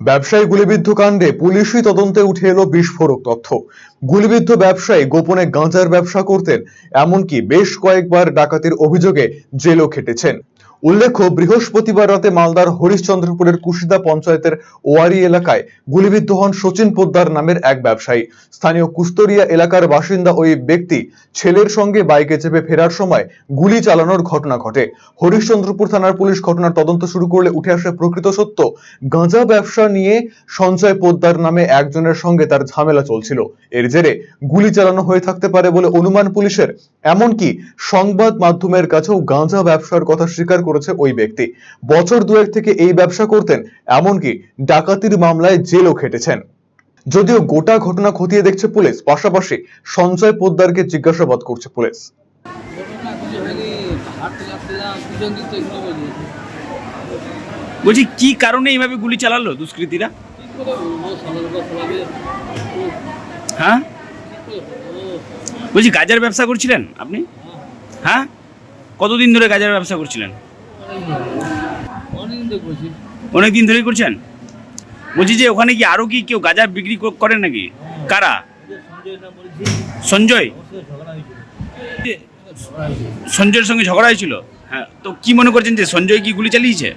ব্যবসায়ী গুলিবিদ্ধ কাণ্ডে পুলিশি তদন্তে উঠে এলো বিস্ফোরক তথ্য। গুলিবিদ্ধ ব্যবসায়ী গোপনে গাঁজার ব্যবসা করতেন, এমনকি বেশ কয়েকবার ডাকাতির অভিযোগে জেলও খেটেছেন। উল্লেখ্য, বৃহস্পতিবার রাতে মালদার হরিশ্চন্দ্রপুরের কুশিদা পঞ্চায়েতের ওয়ারি এলাকায় গুলিবিদ্ধ হন সচিন পোদ্দার নামের এক ব্যবসায়ী। স্থানীয় কুস্তরিয়া এলাকার বাসিন্দা ওই ব্যক্তি ছেলের সঙ্গে বাইকে চেপে ফেরার সময় গুলি চালানোর ঘটনা ঘটে। হরিশ্চন্দ্রপুর থানার পুলিশ ঘটনার তদন্ত শুরু করলে উঠে আসে প্রকৃত সত্য। গাঁজা ব্যবসা নিয়ে সঞ্জয় পোদ্দার নামে একজনের সঙ্গে তার ঝামেলা চলছিল। এর জেরে গুলি চালানো হয়ে থাকতে পারে বলে অনুমান পুলিশের। এমনকি সংবাদ মাধ্যমের কাছেও গাঁজা ব্যবসার কথা স্বীকার করেছে ওই ব্যক্তি। বছর দুয়েক থেকে এই ব্যবসা করতেন, এমনকি ডাকাতির মামলায় জেলও খেটেছেন। যদিও গোটা ঘটনা খতিয়ে দেখছে পুলিশ, পাশাপাশি সঞ্জয় পোদ্দারকে জিজ্ঞাসাবাদ করছে পুলিশ। বলছি, কি কারণে এইভাবে গুলি চালালো দুষ্কৃতীরা? হ্যাঁ? বলছি, গাজার ব্যবসা করছিলেন আপনি? হ্যাঁ? কতদিন ধরে গাজার ব্যবসা করছিলেন? অনেক দিন ধরেই করছেন? বলছি যে ওখানে কি আরও কি কেউ গাজা বিক্রি ক- করেন নাকি? কারা? সঞ্জয়? সঞ্জয়ের সঙ্গে ঝগড়া হয়েছিল? হ্যাঁ তো কি মনে করছেন যে সঞ্জয় কি গুলি চালিয়েছে?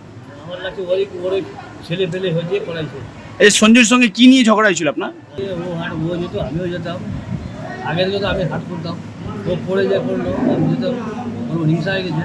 এই সঞ্জয়ের সঙ্গে কি নিয়ে ঝগড়া হয়েছিল আপনার? আমিও যেতাম আমি হাট করতাম ও পড়ে যায়, পড়ল। হিংসা হয়ে গেছে।